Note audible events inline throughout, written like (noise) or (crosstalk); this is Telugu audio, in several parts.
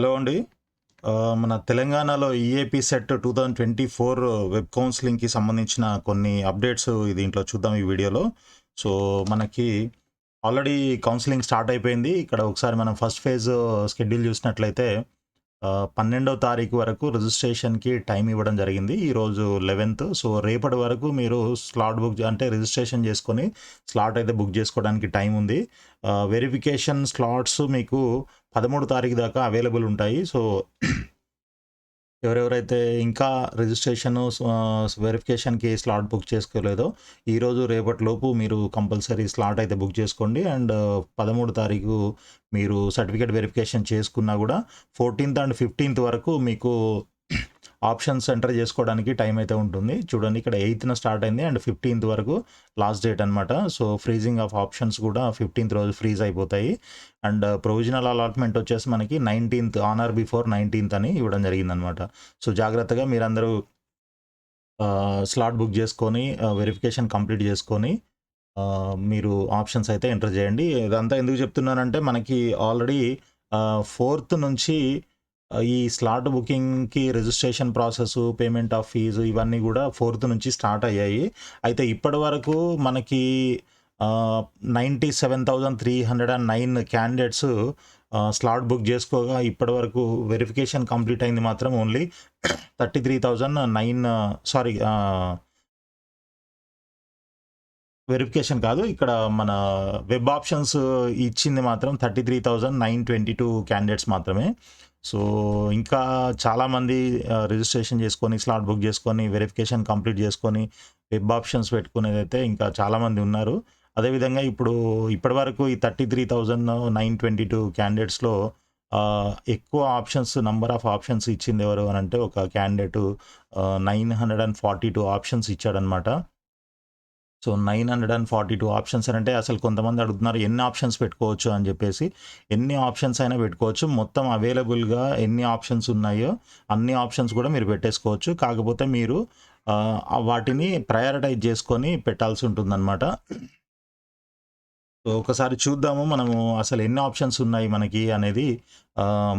హలో అండి. మన తెలంగాణలో ఈఏపీ సెట్ 2024 వెబ్ కౌన్సిలింగ్కి సంబంధించిన కొన్ని అప్డేట్స్ దీంట్లో చూద్దాం ఈ వీడియోలో. సో, మనకి ఆల్రెడీ కౌన్సిలింగ్ స్టార్ట్ అయిపోయింది. ఇక్కడ ఒకసారి మనం ఫస్ట్ ఫేజ్ షెడ్యూల్ చూసినట్లయితే పన్నెండవ తారీఖు వరకు రిజిస్ట్రేషన్‌కి టైం ఇవ్వడం జరిగింది. ఈరోజు 11థ్. సో, రేపటి వరకు మీరు స్లాట్ బుక్ అంటే రిజిస్ట్రేషన్ చేసుకొని స్లాట్ అయితే బుక్ చేసుకోవడానికి టైం ఉంది. వెరిఫికేషన్ స్లాట్స్ మీకు 13 తారీఖు దాకా అవైలబుల్ ఉంటాయి. సో, ఎవరెవరైతే ఇంకా రిజిస్ట్రేషన్ వెరిఫికేషన్‌కి స్లాట్ బుక్ చేసుకోలేదో ఈరోజు రేపటిలోపు మీరు కంపల్సరీ స్లాట్ అయితే బుక్ చేసుకోండి. అండ్ 13 తారీఖు మీరు సర్టిఫికేట్ వెరిఫికేషన్ చేసుకున్నా కూడా 14థ్ అండ్ 15థ్ వరకు మీకు ఆప్షన్స్ ఎంటర్ చేసుకోవడానికి టైం అయితే ఉంటుంది. చూడండి ఇక్కడ ఎయిత్న స్టార్ట్ అయింది అండ్ 15థ్ వరకు లాస్ట్ డేట్ అనమాట. సో, ఫ్రీజింగ్ ఆఫ్ ఆప్షన్స్ కూడా 15థ్ రోజు ఫ్రీజ్ అయిపోతాయి. అండ్ ప్రొవిజనల్ అలాట్‌మెంట్ వచ్చేసి మనకి నైన్టీన్త్ ఆనర్ బిఫోర్ 19థ్ అని ఇవ్వడం జరిగిందనమాట. సో, జాగ్రత్తగా మీరందరూ uh, స్లాట్ బుక్ చేసుకొని uh, వెరిఫికేషన్ కంప్లీట్ చేసుకొని uh, మీరు ఆప్షన్స్ అయితే ఎంటర్ చేయండి. ఇదంతా ఎందుకు చెప్తున్నానంటే మనకి ఆల్రెడీ ఫోర్త్ నుంచి ఈ slot బుకింగ్‌కి registration process payment of fee ఇవన్నీ కూడా ఫోర్త్ నుంచి స్టార్ట్ అయ్యాయి. అయితే ఇప్పటి వరకు మనకి ఆహ్, 97,309 క్యాండిడేట్స్ స్లాట్ బుక్ చేసుకోగా ఇప్పటివరకు వెరిఫికేషన్ కంప్లీట్ అయింది మాత్రం ఓన్లీ 33,009 సారీ వెరిఫికేషన్ కాదు. ఇక్కడ మన వెబ్ ఆప్షన్స్ ఇచ్చింది మాత్రం 33,922 క్యాండిడేట్స్ మాత్రమే. సో, ఇంకా చాలామంది రిజిస్ట్రేషన్ చేసుకొని, స్లాట్ బుక్ చేసుకొని, వెరిఫికేషన్ కంప్లీట్ చేసుకొని, వెబ్ ఆప్షన్స్ పెట్టుకునేదైతే ఇంకా చాలామంది ఉన్నారు. అదేవిధంగా ఇప్పుడు ఇప్పటివరకు ఈ 33,922 క్యాండిడేట్స్‌లో ఎక్కువ ఆప్షన్స్ నంబర్ ఆఫ్ ఆప్షన్స్ ఇచ్చింది ఎవరు అని అంటే ఒక క్యాండిడేట్ ఆహ్, 942 ఆప్షన్స్ ఇచ్చాడనమాట. సో, 942 ఆప్షన్స్ అంటే అసలు కొంతమంది అడుగుతున్నారు ఎన్ని ఆప్షన్స్ పెట్టుకోవచ్చు అని చెప్పేసి. ఎన్ని ఆప్షన్స్ అయినా పెట్టుకోవచ్చు. మొత్తం అవైలబుల్‌గా ఎన్ని ఆప్షన్స్ ఉన్నాయో అన్ని ఆప్షన్స్ కూడా మీరు పెట్టేసుకోవచ్చు. కాకపోతే మీరు వాటిని ప్రయారిటైజ్ చేసుకొని పెట్టాల్సి ఉంటుందనమాట. సో, ఒకసారి చూద్దాము మనము అసలు ఎన్ని ఆప్షన్స్ ఉన్నాయి మనకి అనేది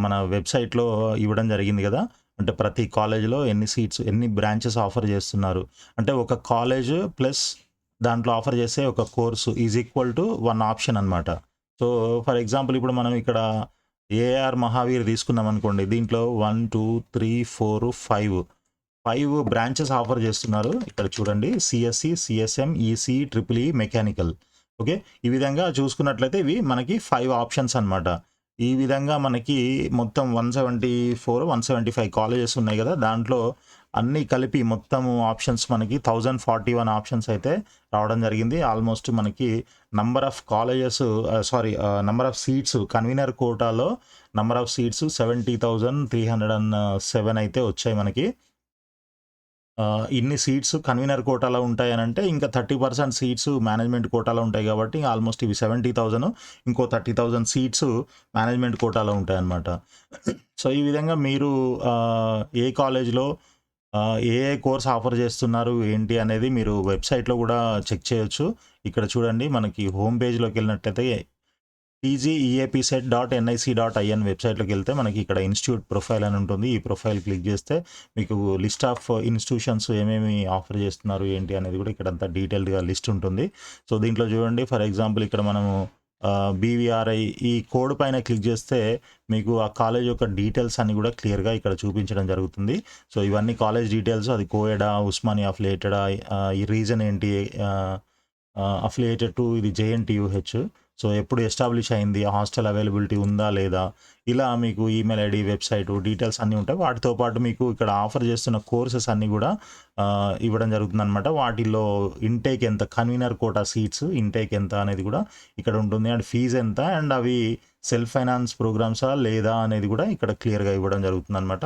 మన వెబ్‌సైట్‌లో ఇవ్వడం జరిగింది కదా! అంటే ప్రతి కాలేజ్‌లో ఎన్ని సీట్స్, ఎన్ని బ్రాంచెస్ ఆఫర్ చేస్తున్నారు. అంటే ఒక కాలేజ్ ప్లస్ దాంట్లో ఆఫర్ చేసే ఒక course is equal to one option అనమాట. సో, ఫర్ ఎగ్జాంపుల్ ఇప్పుడు మనం ఇక్కడ ఏఆర్ మహావీర్ తీసుకున్నాం అనుకోండి దీంట్లో 1, 2, 3, 4, 5 5 బ్రాంచెస్ ఆఫర్ చేస్తున్నారు. ఇక్కడ చూడండి CSC CSM EC triple E, mechanical. Okay. ఈ విధంగా చూసుకున్నట్లయితే ఇవి మనకి ఫైవ్ ఆప్షన్స్ అనమాట. ఈ విధంగా మనకి మొత్తం 174, 175 కాలేజెస్ ఉన్నాయి కదా! దాంట్లో అన్నీ కలిపి మొత్తం ఆప్షన్స్ మనకి 1041 ఆప్షన్స్ అయితే రావడం జరిగింది. ఆల్మోస్ట్ మనకి number of colleges sorry number of seats convener కోటాలో నంబర్ ఆఫ్ సీట్స్ 70,307 అయితే వచ్చాయి మనకి. Uh, ఇన్ని సీట్స్ కన్వీనర్ కోటాలో ఉంటాయనంటే ఇంకా 30% సీట్స్ మేనేజ్మెంట్ కోటాలో ఉంటాయి కాబట్టి ఆల్మోస్ట్ ఇవి 70,000 ఇంకో 30,000 సీట్స్ మేనేజ్మెంట్ కోటాలో ఉంటాయన్నమాట. సో, ఈ విధంగా మీరు uh, ఏ కాలేజ్‌లో ఏ ఏ కోర్స్ ఆఫర్ చేస్తున్నారు ఏంటి అనేది మీరు వెబ్‌సైట్‌లో కూడా చెక్ చేయొచ్చు. ఇక్కడ చూడండి మనకి హోమ్ పేజ్లోకి వెళ్ళినట్టయితే TGEAPCET dot NIC dot IN వెబ్సైట్లోకి వెళ్తే మనకి ఇక్కడ ఇన్‌స్టిట్యూట్ ప్రొఫైల్ అని ఉంటుంది. ఈ ప్రొఫైల్ క్లిక్ చేస్తే మీకు లిస్ట్ ఆఫ్ ఇన్‌స్టిట్యూషన్స్ ఏమేమి ఆఫర్ చేస్తున్నారు ఏంటి అనేది కూడా ఇక్కడంతా డీటెయిల్డ్‌గా లిస్ట్ ఉంటుంది. సో, దీంట్లో చూడండి ఫర్ ఎగ్జాంపుల్ ఇక్కడ మనము బీవీఆర్ఐ ఈ కోడ్ పైన క్లిక్ చేస్తే మీకు ఆ కాలేజ్ యొక్క డీటెయిల్స్ అన్ని కూడా క్లియర్‌గా ఇక్కడ చూపించడం జరుగుతుంది. సో, ఇవన్నీ కాలేజ్ డీటెయిల్స్ అది కోయడా ఉస్మానియా అఫిలియేటెడా ఈ రీజన్ ఏంటి అఫిలియేటెడ్ టు ఇది జేఎన్‌టీయూహెచ్. సో, ఎప్పుడు ఎస్టాబ్లిష్ అయింది, హాస్టల్ అవైలబిలిటీ ఉందా లేదా, ఇలా మీకు ఈమెయిల్ ఐడి వెబ్‌సైట్ డీటెయిల్స్ అన్నీ ఉంటాయి. వాటితో పాటు మీకు ఇక్కడ ఆఫర్ చేస్తున్న కోర్సెస్ అన్నీ కూడా ఇవ్వడం జరుగుతుంది అనమాట వాటిల్లో ఇంటేక్ ఎంత, కన్వీనర్ కోటా సీట్స్ ఇంటేక్ ఎంత అనేది కూడా ఇక్కడ ఉంటుంది. అండ్ ఫీజ్ ఎంత అండ్ అవి సెల్ఫ్ ఫైనాన్స్ ప్రోగ్రామ్సా లేదా అనేది కూడా ఇక్కడ క్లియర్‌గా ఇవ్వడం జరుగుతుందనమాట.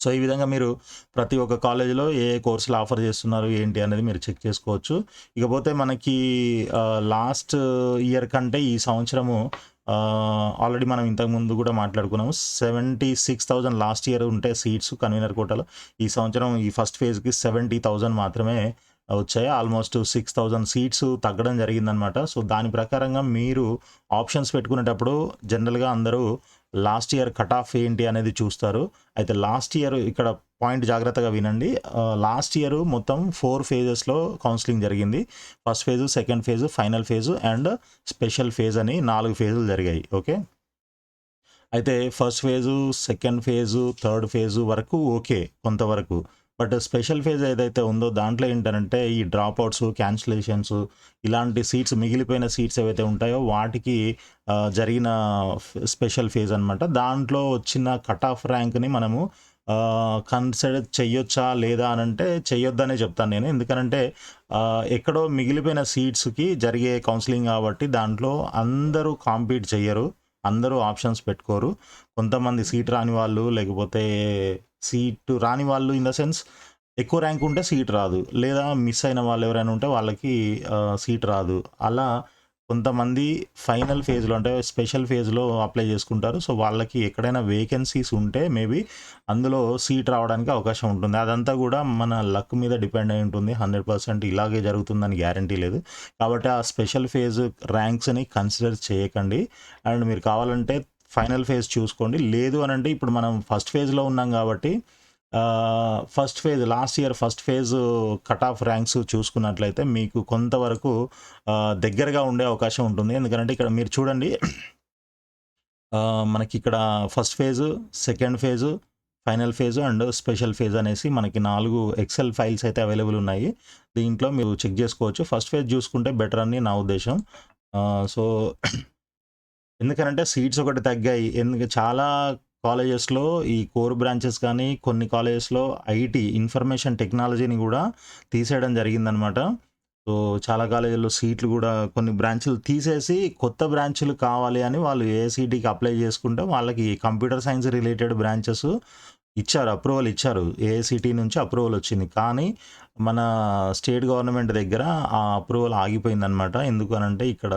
సో, ఈ విధంగా మీరు ప్రతి ఒక్క కాలేజీలో ఏ ఏ కోర్సులు ఆఫర్ చేస్తున్నారు ఏంటి అనేది మీరు చెక్ చేసుకోవచ్చు. ఇకపోతే మనకి లాస్ట్ ఇయర్ కంటే ఈ సంవత్సరము ఆల్రెడీ మనం ఇంతకుముందు కూడా మాట్లాడుకున్నాము. 76,000 లాస్ట్ ఇయర్ ఉంటే సీట్స్ కన్వీనర్ కోటాలో ఈ సంవత్సరం ఈ ఫస్ట్ ఫేజ్‌కి 70,000 మాత్రమే వచ్చాయి ఆల్మోస్ట్ సిక్స్ థౌజండ్ సీట్స్ తగ్గడం జరిగిందనమాట సో దాని ప్రకారంగా మీరు ఆప్షన్స్ పెట్టుకునేటప్పుడు జనరల్గా అందరూ లాస్ట్ ఇయర్ కట్ ఆఫ్ ఏంటి అనేది చూస్తారు. అయితే లాస్ట్ ఇయర్ ఇక్కడ పాయింట్ జాగ్రత్తగా వినండి. లాస్ట్ ఇయర్ మొత్తం ఫోర్ ఫేజెస్లో కౌన్సిలింగ్ జరిగింది. First phase second phase final phase and special phase అని నాలుగు ఫేజులు జరిగాయి. ఓకే? అయితే first phase second phase third phase వరకు ఓకే కొంతవరకు. బట్ స్పెషల్ ఫేజ్ ఏదైతే ఉందో దాంట్లో ఏంటంటే ఈ డ్రాప్ అవుట్స్ క్యాన్సిలేషన్స్ ఇలాంటి సీట్స్ మిగిలిపోయిన సీట్స్ ఏవైతే ఉంటాయో వాటికి జరిగిన స్పెషల్ ఫేజ్ అనమాట దాంట్లో వచ్చిన కట్ ఆఫ్ ర్యాంక్ని మనము కన్సిడర్ చెయ్యొచ్చా లేదా అని అంటే చెయ్యొద్దనే చెప్తాను నేను. ఎందుకనంటే ఎక్కడో మిగిలిపోయిన సీట్స్కి జరిగే కౌన్సిలింగ్ కాబట్టి దాంట్లో అందరూ కాంపీట్ చెయ్యరు. అందరూ ఆప్షన్స్ పెట్టుకోరు. కొంతమంది సీట్ రాని వాళ్ళు లేకపోతే సీటు రాని వాళ్ళు ఇన్ ద సెన్స్ ఎక్కువ ర్యాంక్ ఉంటే సీట్ రాదు. లేదా మిస్ అయిన వాళ్ళు ఎవరైనా ఉంటే వాళ్ళకి సీట్ రాదు. అలా కొంతమంది ఫైనల్ ఫేజ్లో అంటే స్పెషల్ ఫేజ్లో అప్లై చేసుకుంటారు. సో వాళ్ళకి ఎక్కడైనా వేకెన్సీస్ ఉంటే మేబీ అందులో సీట్ రావడానికి అవకాశం ఉంటుంది. అదంతా కూడా మన లక్ మీద డిపెండ్ అయి ఉంటుంది. హండ్రెడ్ పర్సెంట్ ఇలాగే జరుగుతుందని గ్యారంటీ లేదు. కాబట్టి ఆ స్పెషల్ ఫేజ్ ర్యాంక్స్ని కన్సిడర్ చేయకండి. అండ్ మీరు కావాలంటే ఫైనల్ ఫేజ్ చూసుకోండి. లేదు అని అంటే ఇప్పుడు మనం ఫస్ట్ ఫేజ్లో ఉన్నాం కాబట్టి first phase last year first phase cut off ranks చూసుకున్నట్లయితే మీకు కొంతవరకు దగ్గరగా ఉండే అవకాశం ఉంటుంది. ఎందుకంటే ఇక్కడ మీరు చూడండి మనకి ఇక్కడ first phase second phase final phase and special phase అనేసి మనకి నాలుగు ఎక్సెల్ ఫైల్స్ అయితే అవైలబుల్ ఉన్నాయి. దీంట్లో మీరు చెక్ చేసుకోవచ్చు. ఫస్ట్ ఫేజ్ చూసుకుంటే బెటర్ అని నా ఉద్దేశం. సో (clears throat) ఎందుకనంటే సీట్స్ ఒకటి తగ్గాయి. ఎందుకు చాలా కాలేజెస్లో ఈ కోర్ బ్రాంచెస్ కానీ కొన్ని కాలేజెస్లో ఐటీ ఇన్ఫర్మేషన్ టెక్నాలజీని కూడా తీసేయడం జరిగిందనమాట. సో చాలా కాలేజీల్లో సీట్లు కూడా కొన్ని బ్రాంచ్లు తీసేసి కొత్త బ్రాంచ్లు కావాలి అని వాళ్ళు ఏసీటీకి అప్లై చేసుకుంటే వాళ్ళకి కంప్యూటర్ సైన్స్ రిలేటెడ్ బ్రాంచెస్ ఇచ్చారు అప్రూవల్ ఇచ్చారు. ఏఐసిటీ నుంచి అప్రూవల్ వచ్చింది. కానీ మన స్టేట్ గవర్నమెంట్ దగ్గర ఆ అప్రూవల్ ఆగిపోయిందనమాట. ఎందుకు అనంటే ఇక్కడ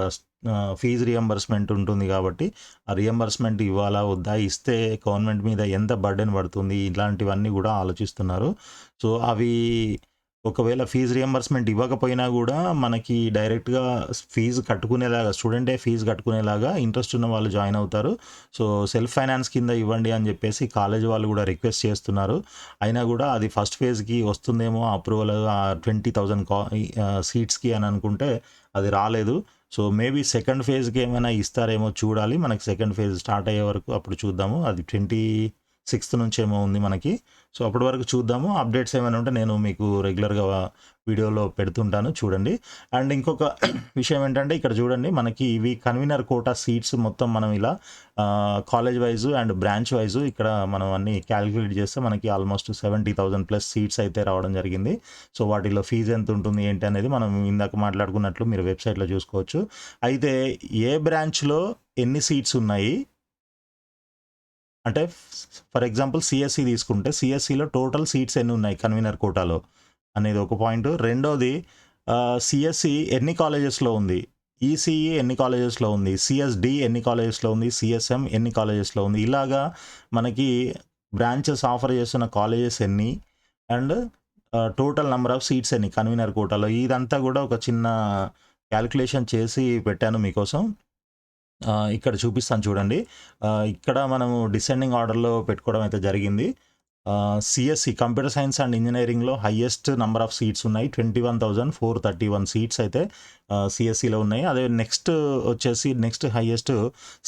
ఫీజు రియంబర్స్మెంట్ ఉంటుంది కాబట్టి ఆ రియంబర్స్మెంట్ ఇవ్వాలా వద్దా ఇస్తే గవర్నమెంట్ మీద ఎంత బర్డెన్ పడుతుంది ఇలాంటివన్నీ కూడా ఆలోచిస్తున్నారు. సో అవి ఒకవేళ ఫీజు రియంబర్స్మెంట్ ఇవ్వకపోయినా కూడా మనకి డైరెక్ట్గా ఫీజు కట్టుకునేలాగా స్టూడెంటే ఫీజు కట్టుకునేలాగా ఇంట్రెస్ట్ ఉన్న వాళ్ళు జాయిన్ అవుతారు. సో సెల్ఫ్ ఫైనాన్స్ కింద ఇవ్వండి అని చెప్పేసి కాలేజ్ వాళ్ళు కూడా రిక్వెస్ట్ చేస్తున్నారు. అయినా కూడా అది ఫస్ట్ ఫేజ్కి వస్తుందేమో అప్రూవల్ ట్వంటీ థౌజండ్ కా సీట్స్కి అని అనుకుంటే అది రాలేదు. సో మేబీ సెకండ్ ఫేజ్కి ఏమైనా ఇస్తారేమో చూడాలి. మనకి సెకండ్ ఫేజ్ స్టార్ట్ అయ్యే వరకు అప్పుడు చూద్దాము. అది ట్వంటీ సిక్స్త్ నుంచి ఏమో ఉంది మనకి. సో అప్పటి వరకు చూద్దాము. అప్డేట్స్ ఏమైనా ఉంటే నేను మీకు రెగ్యులర్గా వీడియోలో పెడుతుంటాను. చూడండి. అండ్ ఇంకొక (clears throat) విషయం ఏంటంటే ఇక్కడ చూడండి. మనకి ఇవి కన్వీనర్ కోటా సీట్స్ మొత్తం మనం ఇలా college wise and branch wise ఇక్కడ మనం అన్ని క్యాలిక్యులేట్ చేస్తే మనకి almost seventy thousand plus seats అయితే రావడం జరిగింది. సో వాటిలో ఫీజు ఎంత ఉంటుంది ఏంటి అనేది మనం ఇందాక మాట్లాడుకున్నట్లు మీరు వెబ్సైట్లో చూసుకోవచ్చు. అయితే ఏ బ్రాంచ్లో ఎన్ని సీట్స్ ఉన్నాయి? అంటే ఫర్ ఎగ్జాంపుల్ సిఎస్సి తీసుకుంటే సిఎస్సిలో టోటల్ సీట్స్ ఎన్ని ఉన్నాయి కన్వీనర్ కోటాలో అనేది ఒక పాయింట్. రెండోది సిఎస్సి ఎన్ని కాలేజెస్లో ఉంది? ఈసీఈ ఎన్ని కాలేజెస్లో ఉంది? సిఎస్డి ఎన్ని కాలేజెస్లో ఉంది? సిఎస్ఎం ఎన్ని కాలేజెస్లో ఉంది? ఇలాగా మనకి బ్రాంచెస్ ఆఫర్ చేస్తున్న కాలేజెస్ ఎన్ని? And total number of seats ఎన్ని కన్వీనర్ కోటాలో? ఇదంతా కూడా ఒక చిన్న క్యాలిక్యులేషన్ చేసి పెట్టాను మీకోసం. ఇక్కడ చూపిస్తాను చూడండి. ఇక్కడ మనము డిసెండింగ్ ఆర్డర్లో పెట్టుకోవడం అయితే జరిగింది. సిఎస్సి కంప్యూటర్ సైన్స్ అండ్ ఇంజనీరింగ్లో హయ్యెస్ట్ నెంబర్ ఆఫ్ సీట్స్ ఉన్నాయి. Twenty one thousand four thirty one seats అయితే సిఎస్సిలో ఉన్నాయి. అదే నెక్స్ట్ వచ్చేసి next highest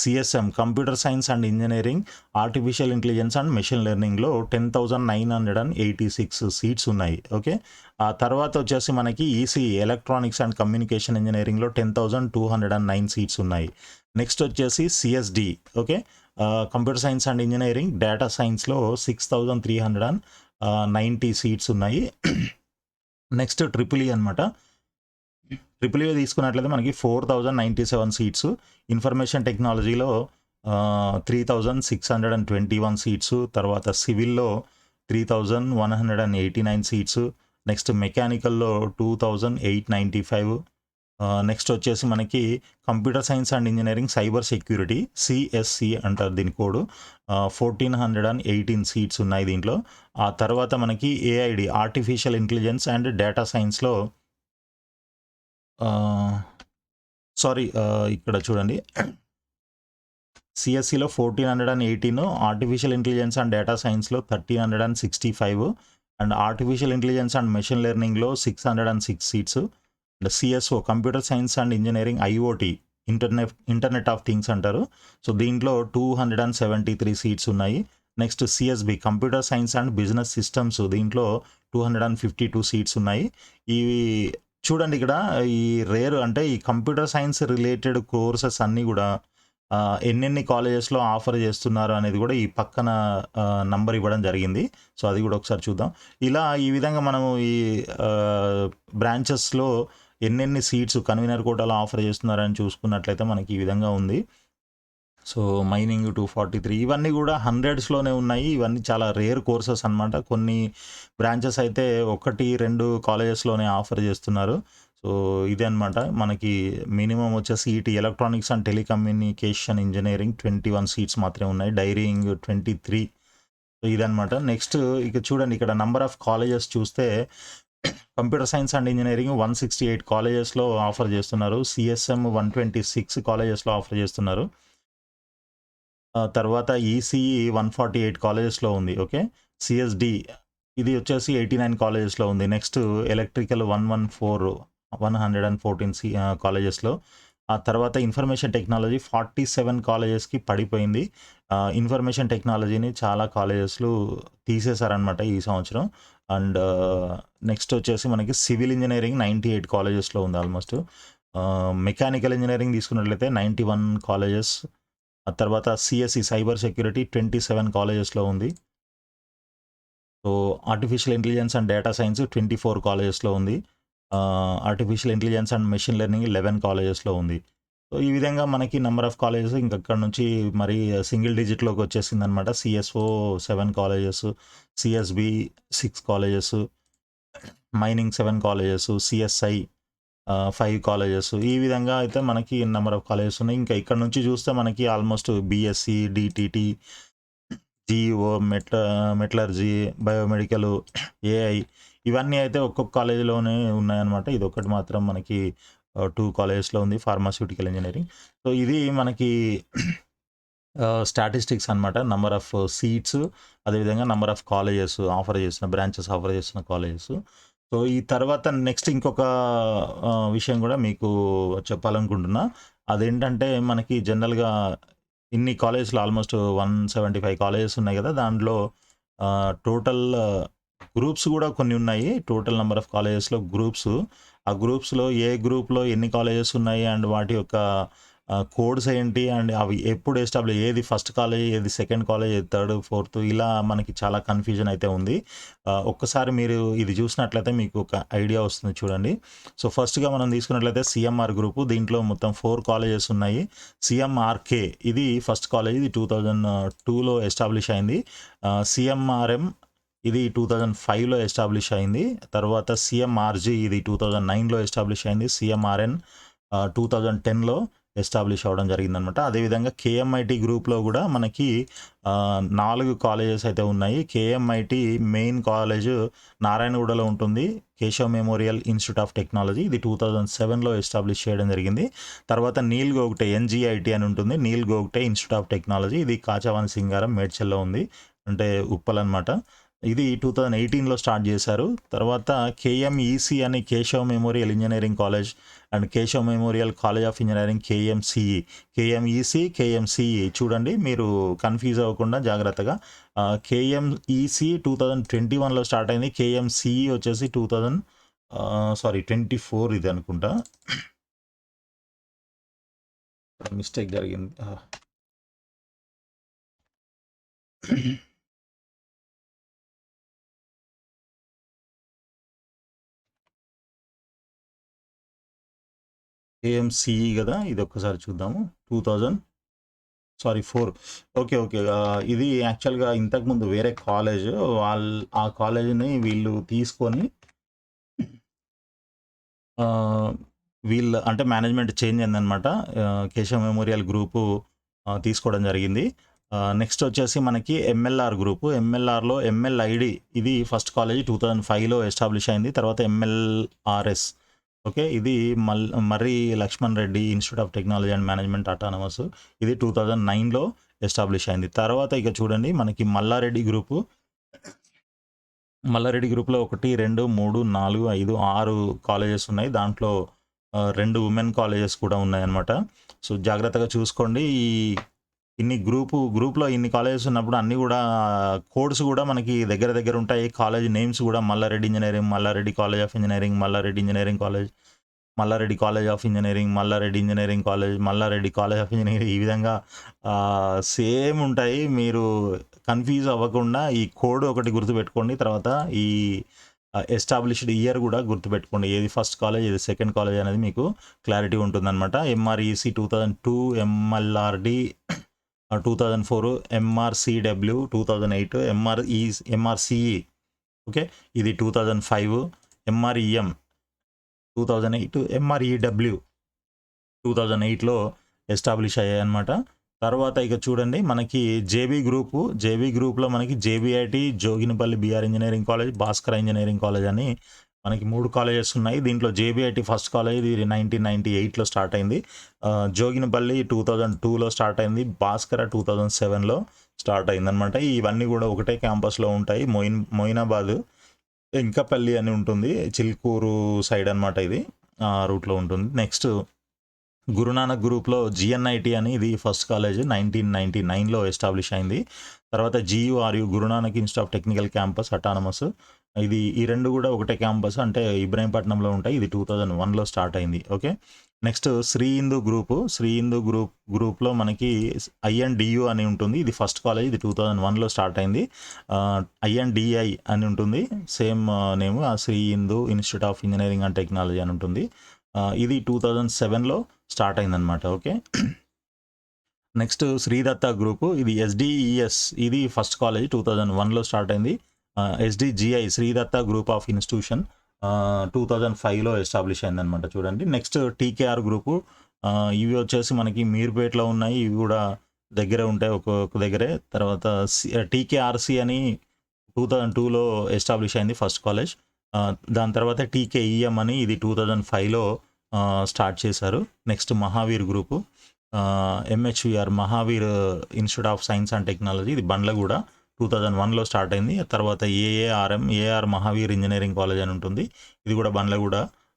CSM computer science and engineering artificial intelligence and machine లెర్నింగ్లో ten thousand nine hundred and eighty six seats ఉన్నాయి. ఓకే? ఆ తర్వాత వచ్చేసి మనకి ఈసీ ఎలక్ట్రానిక్స్ అండ్ కమ్యూనికేషన్ ఇంజనీరింగ్లో ten thousand two hundred and nine seats ఉన్నాయి. నెక్స్ట్ వచ్చేసి CSD okay computer science and engineering data సైన్స్లో six thousand three hundred and ninety seats ఉన్నాయి. నెక్స్ట్ ట్రిపుల్ ఈ అనమాట ట్రిపుల్ ఈ తీసుకున్నట్లయితే మనకి four thousand ninety seven seats information టెక్నాలజీలో three thousand six hundred and twenty one seats తర్వాత సివిల్లో three thousand one hundred and eighty nine seats next మెకానికల్లో two thousand eight ninety five next వచ్చేసి మనకి computer science and engineering cyber security CSC అంటారు దీని code fourteen hundred and eighteen seats ఉన్నాయి దీంట్లో ఆ తర్వాత మనకి AID artificial intelligence and data సైన్స్లో సారీ ఇక్కడ చూడండి. సిఎస్సిలో fourteen hundred and eighteen artificial intelligence and data సైన్స్‌లో 1365 and sixty five and artificial intelligence and machine లెర్నింగ్‌లో 606 seats. And CSO computer science and engineering IOT internet internet of things అంటారు. సో, దీంట్లో 273 సీట్స్ ఉన్నాయి. Next CSB computer science and business systems దీంట్లో 252 సీట్స్ ఉన్నాయి. ఇవి చూడండి ఇక్కడ ఈ రేర్ అంటే ఈ కంప్యూటర్ సైన్స్ రిలేటెడ్ కోర్సెస్ అన్నీ కూడా ఎన్నెన్ని కాలేజెస్‌లో ఆఫర్ చేస్తున్నారు అనేది కూడా ఈ పక్కన నంబర్ ఇవ్వడం జరిగింది. సో, అది కూడా ఒకసారి చూద్దాం. ఇలా ఈ విధంగా మనము ఈ బ్రాంచెస్‌లో ఎన్నెన్ని సీట్స్ కన్వీనర్ కోటాలో ఆఫర్ చేస్తున్నారని చూసుకున్నట్లయితే మనకి ఈ విధంగా ఉంది. సో, మైనింగ్ 243 ఇవన్నీ కూడా హండ్రెడ్స్‌లోనే ఉన్నాయి. ఇవన్నీ చాలా రేర్ కోర్సెస్ అన్నమాట. కొన్ని బ్రాంచెస్ అయితే 1, 2 కాలేజెస్‌లోనే ఆఫర్ చేస్తున్నారు. సో, ఇదే అన్నమాట. మనకి మినిమం వచ్చేసి ET electronics and telecommunication engineering twenty one seats మాత్రమే ఉన్నాయి. డైరింగ్ 23 సో, ఇదనమాట నెక్స్ట్ ఇక చూడండి ఇక్కడ నంబర్ ఆఫ్ కాలేజెస్ చూస్తే computer science and engineering one sixty eight కాలేజెస్‌లో ఆఫర్ చేస్తున్నారు. సిఎస్ఎం వన్ ట్వంటీ సిక్స్ కాలేజెస్‌లో ఆఫర్ చేస్తున్నారు. తర్వాత ఈసీఈ 148 కాలేజెస్‌లో ఉంది. ఓకే. సిఎస్డి ఇది వచ్చేసి 89 కాలేజెస్‌లో ఉంది. నెక్స్ట్ ఎలక్ట్రికల్ 114 114 సి కాలేజెస్‌లో. ఆ తర్వాత ఇన్ఫర్మేషన్ టెక్నాలజీ 47 కాలేజెస్‌కి పడిపోయింది. ఇన్ఫర్మేషన్ టెక్నాలజీని చాలా కాలేజెస్‌లు తీసేశారనమాట ఈ సంవత్సరం. అండ్ నెక్స్ట్ వచ్చేసి మనకి సివిల్ ఇంజనీరింగ్ నైంటీ ఎయిట్ కాలేజెస్‌లో ఉంది ఆల్మోస్ట్. మెకానికల్ ఇంజనీరింగ్ తీసుకున్నట్లయితే 91 కాలేజెస్. ఆ తర్వాత సిఎస్సి సైబర్ సెక్యూరిటీ 27 కాలేజెస్‌లో ఉంది. So, artificial intelligence and data science 24 కాలేజెస్‌లో ఉంది. Artificial intelligence and machine learning 11 కాలేజెస్‌లో ఉంది. సో, ఈ విధంగా మనకి నంబర్ ఆఫ్ కాలేజెస్ ఇంకక్కడ అక్కడి నుంచి మరి సింగిల్ డిజిట్‌లోకి వచ్చేసిందనమాట. CSO seven colleges, CSB six colleges, mining seven colleges, CSI five colleges ఈ విధంగా అయితే మనకి నంబర్ ఆఫ్ కాలేజెస్ ఉన్నాయి. ఇంకా ఇక్కడ నుంచి చూస్తే మనకి ఆల్మోస్ట్ బీఎస్సీ, డిటిటి జీఈఓ, మెట మెటలర్జీ, బయోమెడికల్, ఏఐ ఇవన్నీ అయితే ఒక్కొక్క కాలేజీలోనే ఉన్నాయన్నమాట. ఇది ఒకటి మాత్రం మనకి uh, టూ కాలేజెస్‌లో ఉంది ఫార్మాస్యూటికల్ ఇంజనీరింగ్ సో, ఇది మనకి స్టాటిస్టిక్స్ అన్నమాట. నెంబర్ ఆఫ్ సీట్స్ అదేవిధంగా నెంబర్ ఆఫ్ కాలేజెస్ ఆఫర్ చేస్తున్న బ్రాంచెస్ ఆఫర్ చేస్తున్న కాలేజెస్. సో, ఈ తర్వాత నెక్స్ట్ ఇంకొక విషయం కూడా మీకు చెప్పాలనుకుంటున్నా. అదేంటంటే మనకి జనరల్‌గా ఇన్ని కాలేజెస్‌లో ఆల్మోస్ట్ 175 కాలేజెస్ ఉన్నాయి కదా దాంట్లో టోటల్ గ్రూప్స్ కూడా కొన్ని ఉన్నాయి. టోటల్ నెంబర్ ఆఫ్ కాలేజెస్‌లో గ్రూప్స్. ఆ గ్రూప్స్‌లో ఏ గ్రూప్‌లో ఎన్ని కాలేజెస్ ఉన్నాయి అండ్ వాటి యొక్క కోడ్స్ ఏంటి అండ్ అవి ఎప్పుడు ఎస్టాబ్లిష్ ఏది ఫస్ట్ కాలేజ్, ఏది సెకండ్ కాలేజ్, ఏది థర్డ్, ఫోర్త్ ఇలా మనకి చాలా కన్‌ఫ్యూజన్ అయితే ఉంది. ఒక్కసారి మీరు ఇది చూసినట్లయితే మీకు ఒక ఐడియా వస్తుంది చూడండి. సో, ఫస్ట్‌గా మనం తీసుకున్నట్లయితే సీఎంఆర్ గ్రూప్ దీంట్లో మొత్తం ఫోర్ కాలేజెస్ ఉన్నాయి. సిఎంఆర్కే ఇది ఫస్ట్ కాలేజ్ ఇది 2002లో ఎస్టాబ్లిష్ అయింది. ఆహ్, సీఎంఆర్ఎం ఇది 2005లో ఎస్టాబ్లిష్ అయింది. తర్వాత సీఎంఆర్‌జీ ఇది 2009లో ఎస్టాబ్లిష్ అయింది. సీఎంఆర్ఎన్ ఆహ్, 2010లో ఎస్టాబ్లిష్ అవ్వడం జరిగిందనమాట. అదేవిధంగా కేఎంఐటి గ్రూప్‌లో కూడా మనకి నాలుగు కాలేజెస్ అయితే ఉన్నాయి. కేఎంఐటి మెయిన్ కాలేజ్ నారాయణగూడలో ఉంటుంది. Keshav memorial institute of technology ఇది 2007లో ఎస్టాబ్లిష్ చేయడం జరిగింది. తర్వాత నీల్ గోగ్టే ఎన్జిఐటి అని ఉంటుంది. Neil Gogte institute of technology ఇది కాచావాన్ సింగారం మేడ్చల్‌లో ఉంది. అంటే ఉప్పల్ అనమాట. ఇది 2018లో స్టార్ట్ చేశారు. తర్వాత కేఎంఈసీ అని Keshav memorial engineering college and Keshav memorial college of engineering KMCE KMEC, KMCE చూడండి మీరు కన్‌ఫ్యూజ్ అవ్వకుండా జాగ్రత్తగా కేఎంఈసి టూ థౌజండ్ ట్వంటీ వన్లో స్టార్ట్ అయింది. కేఎంసిఈ వచ్చేసి టూ థౌజండ్ సారీ 24 ఇది అనుకుంటా. మిస్టేక్ జరిగింది. ఏఎంసిఈ కదా ఇది ఒక్కసారి చూద్దాము. 2000 సారీ ఫోర్ ఓకే. ఓకే. ఇది యాక్చువల్‌గా ఇంతకుముందు వేరే కాలేజ్. వాళ్ళ ఆ కాలేజ్‌ని వీళ్ళు తీసుకొని వీళ్ళు అంటే మేనేజ్మెంట్ చేంజ్ అయిందనమాట. ఆహ్, కేశవ్ మెమోరియల్ గ్రూపు తీసుకోవడం జరిగింది. నెక్స్ట్ వచ్చేసి మనకి ఎంఎల్ఆర్ గ్రూపు. ఎంఎల్ఆర్‌లో ఎంఎల్ఐడి ఇది ఫస్ట్ కాలేజ్ 2005లో ఎస్టాబ్లిష్ అయింది. తర్వాత ఎంఎల్ఆర్ఎస్ ఓకే. ఇది మల్ Marri Laxman Reddy institute of technology and management autonomous. ఇది 2009లో ఎస్టాబ్లిష్ అయింది. తర్వాత ఇక చూడండి మనకి మల్లారెడ్డి గ్రూపు మల్లారెడ్డి గ్రూప్‌లో 1, 2, 3, 4, 5, 6 కాలేజెస్ ఉన్నాయి. దాంట్లో రెండు ఉమెన్ కాలేజెస్ కూడా ఉన్నాయన్నమాట. సో, జాగ్రత్తగా చూసుకోండి. ఈ ఇన్ని గ్రూపు గ్రూప్‌లో ఇన్ని కాలేజెస్ ఉన్నప్పుడు అన్నీ కూడా కోడ్స్ కూడా మనకి దగ్గర దగ్గర ఉంటాయి. కాలేజ్ నేమ్స్ కూడా Malla Reddy engineering Malla Reddy college of engineering Malla Reddy engineering college, Malla Reddy college of engineering Malla Reddy engineering college, Malla Reddy college of engineering ఈ విధంగా సేమ్ ఉంటాయి. మీరు కన్‌ఫ్యూజ్ అవ్వకుండా ఈ కోడ్ ఒకటి గుర్తుపెట్టుకోండి. తర్వాత ఈ ఎస్టాబ్లిష్డ్ ఇయర్ కూడా గుర్తుపెట్టుకోండి. ఏది ఫస్ట్ కాలేజ్, ఏది సెకండ్ కాలేజ్ అనేది మీకు క్లారిటీ ఉంటుందన్నమాట. ఎంఆర్‌ఈసీ 2002, ఎంఎల్ఆర్‌డి ఆహ్, 2004, ఎంఆర్‌సీడబ్ల్యూ 2008, ఎంఆర్‌ఈస్ ఎంఆర్‌సీఈ ఓకే. ఇది 2005, ఎంఆర్‌ఈఎం 2008, ఎంఆర్‌ఈడబ్ల్యూ 2008లో ఎస్టాబ్లిష్ అయ్యాయన్నమాట. తర్వాత ఇక చూడండి మనకి జేబీ గ్రూపు, జేబీ గ్రూప్‌లో మనకి JBIT Joginpally BR engineering college, Bhaskar engineering college అని మనకి మూడు కాలేజెస్ ఉన్నాయి. దీంట్లో జేబీఐటి ఫస్ట్ కాలేజ్ ఇది 1998లో స్టార్ట్ అయింది. జోగినపల్లి టూ థౌజండ్ టూలో స్టార్ట్ అయింది. భాస్కర 2007లో స్టార్ట్ అయిందనమాట ఇవన్నీ కూడా ఒకటే క్యాంపస్‌లో ఉంటాయి. మొయిన్ మొయినాబాద్, ఇంకపల్లి అని ఉంటుంది. చిల్కూరు సైడ్ అన్నమాట ఇది. ఆ రూట్‌లో ఉంటుంది. నెక్స్ట్ గురునానక్ గ్రూప్‌లో జిఎన్ఐటి అని ఇది ఫస్ట్ కాలేజ్ 1999లో ఎస్టాబ్లిష్ అయింది. తర్వాత GURU Guru Nanak institute of technical campus autonomous. ఇది ఈ రెండు కూడా ఒకటే క్యాంపస్ అంటే ఇబ్రహీంపట్నంలో ఉంటాయి. ఇది 2001లో స్టార్ట్ అయింది. Okay. Next Sri Hindu group, Sri Hindu group గ్రూప్‌లో మనకి ఐఎన్‌డియు అని ఉంటుంది. ఇది ఫస్ట్ కాలేజ్ ఇది 2001లో స్టార్ట్ అయింది. ఐఎన్‌డిఐ అని ఉంటుంది. సేమ్ నేమ్ ఆ Sri Hindu institute of engineering and technology అని ఉంటుంది. ఇది టూ థౌజండ్ సెవెన్లో స్టార్ట్ అయిందనమాట ఓకే. నెక్స్ట్ శ్రీదత్త గ్రూపు ఇది ఎస్‌డిఈఎస్ ఇది ఫస్ట్ కాలేజ్ 2001లో స్టార్ట్ అయింది. SDGI Sri Datta group of institution two thousand ఫైవ్లో ఎస్టాబ్లిష్ అయిందనమాట చూడండి. నెక్స్ట్ టీకేఆర్ గ్రూపు ఇవి వచ్చేసి మనకి మీర్పేట్‌లో ఉన్నాయి. ఇవి కూడా దగ్గరే ఉంటాయి ఒక్కొక్క దగ్గరే. తర్వాత సి టీకేఆర్‌సి అని 2002లో ఎస్టాబ్లిష్ అయింది ఫస్ట్ కాలేజ్. దాని తర్వాత టీకేఈఎం అని ఇది టూ థౌజండ్ ఫైవ్లో స్టార్ట్ చేశారు. Next Mahavir group MHVR Mahavir institute of science and technology ఇది బండ్లగూడ 2001లో స్టార్ట్ అయింది. తర్వాత AARM AR Mahavir engineering college అని ఉంటుంది. ఇది కూడా బండ్లగూడ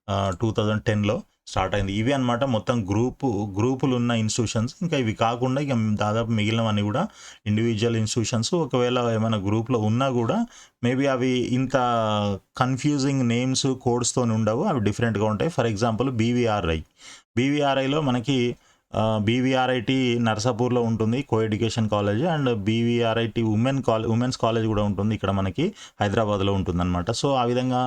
ఆహ్, 2010లో స్టార్ట్ అయింది. ఇవి అన్నమాట మొత్తం గ్రూపు గ్రూపులు ఉన్న ఇన్‌స్టిట్యూషన్స్. ఇంకా ఇవి కాకుండా ఇక దాదాపు మిగిలినవన్నీ కూడా ఇండివిజువల్ ఇన్‌స్టిట్యూషన్స్. ఒకవేళ ఏమైనా గ్రూప్‌లో ఉన్నా కూడా మేబీ అవి ఇంత కన్‌ఫ్యూజింగ్ నేమ్స్, కోడ్స్తో ఉండవు. అవి డిఫరెంట్‌గా ఉంటాయి. For example బీవీఆర్ఐ. బీవీఆర్ఐలో మనకి బీవీఆర్ఐటీ నర్సాపూర్‌లో ఉంటుంది. Co education college and BVRIT women college women's college కూడా ఉంటుంది. ఇక్కడ మనకి హైదరాబాద్‌లో ఉంటుందన్నమాట. సో, ఆ విధంగా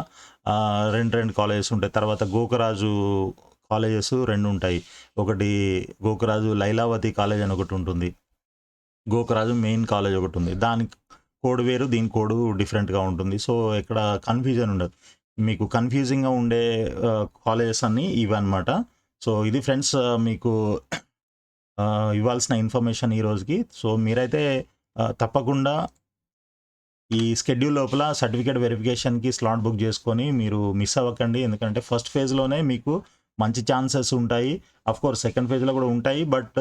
రెండు రెండు కాలేజెస్ ఉంటాయి. తర్వాత గోకరాజు కాలేజెస్ రెండు ఉంటాయి. ఒకటి గోకరాజు లైలావతి కాలేజ్ అని ఒకటి ఉంటుంది. గోకరాజు మెయిన్ కాలేజ్ ఒకటి ఉంది. దాని కోడ్ వేరు, దీని కోడ్ డిఫరెంట్‌గా ఉంటుంది. సో, ఇక్కడ కన్‌ఫ్యూజన్ ఉండదు. మీకు కన్‌ఫ్యూజింగ్‌గా ఉండే కాలేజెస్ అన్నీ ఇవన్నమాట. సో, ఇది ఫ్రెండ్స్ మీకు ఇవ్వాల్సిన ఇన్ఫర్మేషన్ ఈ రోజుకి. సో, మీరైతే తప్పకుండా ఈ షెడ్యూల్ లోపల సర్టిఫికేట్ వెరిఫికేషన్‌కి స్లాట్ బుక్ చేసుకొని మీరు మిస్ అవ్వకండి. ఎందుకంటే ఫస్ట్ ఫేజ్‌లోనే మీకు మంచి ఛాన్సెస్ ఉంటాయి. ఆఫ్‌కోర్స్ సెకండ్ ఫేజ్‌లో కూడా ఉంటాయి. బట్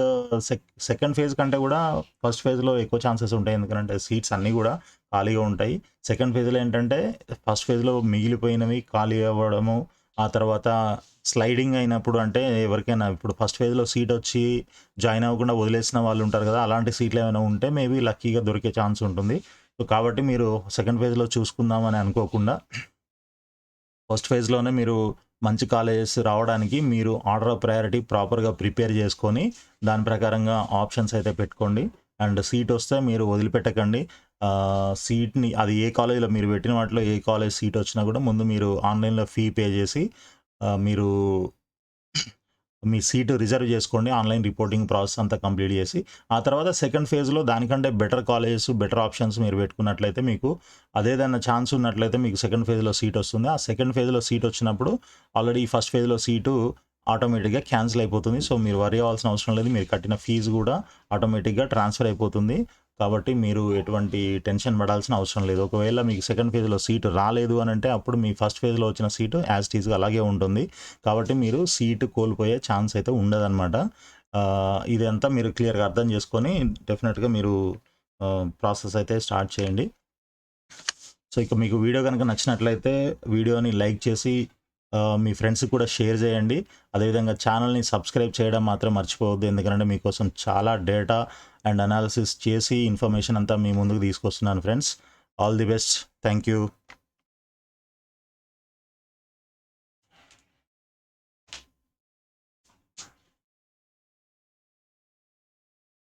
సెక్ సెకండ్ ఫేజ్ కంటే కూడా ఫస్ట్ ఫేజ్‌లో ఎక్కువ ఛాన్సెస్ ఉంటాయి. ఎందుకంటే సీట్స్ అన్నీ కూడా ఖాళీగా ఉంటాయి. సెకండ్ ఫేజ్‌లో ఏంటంటే ఫస్ట్ ఫేజ్‌లో మిగిలిపోయినవి ఖాళీ అవ్వడము, ఆ తర్వాత స్లైడింగ్ అయినప్పుడు అంటే ఎవరికైనా ఇప్పుడు ఫస్ట్ ఫేజ్‌లో సీట్ వచ్చి జాయిన్ అవ్వకుండా వదిలేసిన వాళ్ళు ఉంటారు కదా! అలాంటి సీట్లు ఏమైనా ఉంటే మేబీ లక్కీగా దొరికే ఛాన్స్ ఉంటుంది. సో, కాబట్టి మీరు సెకండ్ ఫేజ్‌లో చూసుకుందామని అనుకోకుండా ఫస్ట్ ఫేజ్‌లోనే మీరు మంచి కాలేజెస్ రావడానికి మీరు ఆర్డర్ ఆఫ్ ప్రయారిటీ ప్రాపర్‌గా ప్రిపేర్ చేసుకొని దాని ప్రకారంగా ఆప్షన్స్ అయితే పెట్టుకోండి. అండ్ సీట్ వస్తే మీరు వదిలిపెట్టకండి. సీట్‌ని అది ఏ కాలేజ్‌లో మీరు పెట్టిన వాటిలో ఏ కాలేజ్ సీట్ వచ్చినా కూడా ముందు మీరు ఆన్‌లైన్‌లో ఫీ పే చేసి మీరు మీ సీటు రిజర్వ్ చేసుకోండి. ఆన్‌లైన్ రిపోర్టింగ్ ప్రాసెస్ అంతా కంప్లీట్ చేసి. ఆ తర్వాత సెకండ్ ఫేజ్‌లో దానికంటే బెటర్ కాలేజెస్, బెటర్ ఆప్షన్స్ మీరు పెట్టుకున్నట్లయితే మీకు అదేదైనా ఛాన్స్ ఉన్నట్లయితే మీకు సెకండ్ ఫేజ్‌లో సీట్ వస్తుంది. ఆ సెకండ్ ఫేజ్‌లో సీట్ వచ్చినప్పుడు ఆల్రెడీ ఫస్ట్ ఫేజ్‌లో సీటు ఆటోమేటిక్‌గా క్యాన్సిల్ అయిపోతుంది. సో, మీరు వరి అవ్వాల్సిన అవసరం లేదు. మీరు కట్టిన ఫీజు కూడా ఆటోమేటిక్‌గా ట్రాన్స్‌ఫర్ అయిపోతుంది. కాబట్టి మీరు ఎటువంటి టెన్షన్ పడాల్సిన అవసరం లేదు. ఒకవేళ మీకు సెకండ్ ఫేజ్లో సీటు రాలేదు అని అంటే అప్పుడు మీ ఫస్ట్ ఫేజ్లో వచ్చిన సీటు యాజ్ టీజ్గా అలాగే ఉంటుంది. కాబట్టి మీరు సీటు కోల్పోయే ఛాన్స్ అయితే ఉండదన్నమాట. ఇదంతా మీరు క్లియర్గా అర్థం చేసుకొని డెఫినెట్గా మీరు ప్రాసెస్ అయితే స్టార్ట్ చేయండి. సో ఇక మీకు వీడియో కనుక నచ్చినట్లయితే వీడియోని లైక్ చేసి మీ ఫ్రెండ్స్కి కూడా షేర్ చేయండి. అదేవిధంగా ఛానల్ని సబ్స్క్రైబ్ చేయడం మాత్రం మర్చిపోవద్దు. ఎందుకంటే మీకోసం చాలా డేటా అండ్ అనాలిసిస్ చేసి ఇన్ఫర్మేషన్ అంతా మీ ముందుకు తీసుకొస్తున్నాను friends. All the best. Thank you.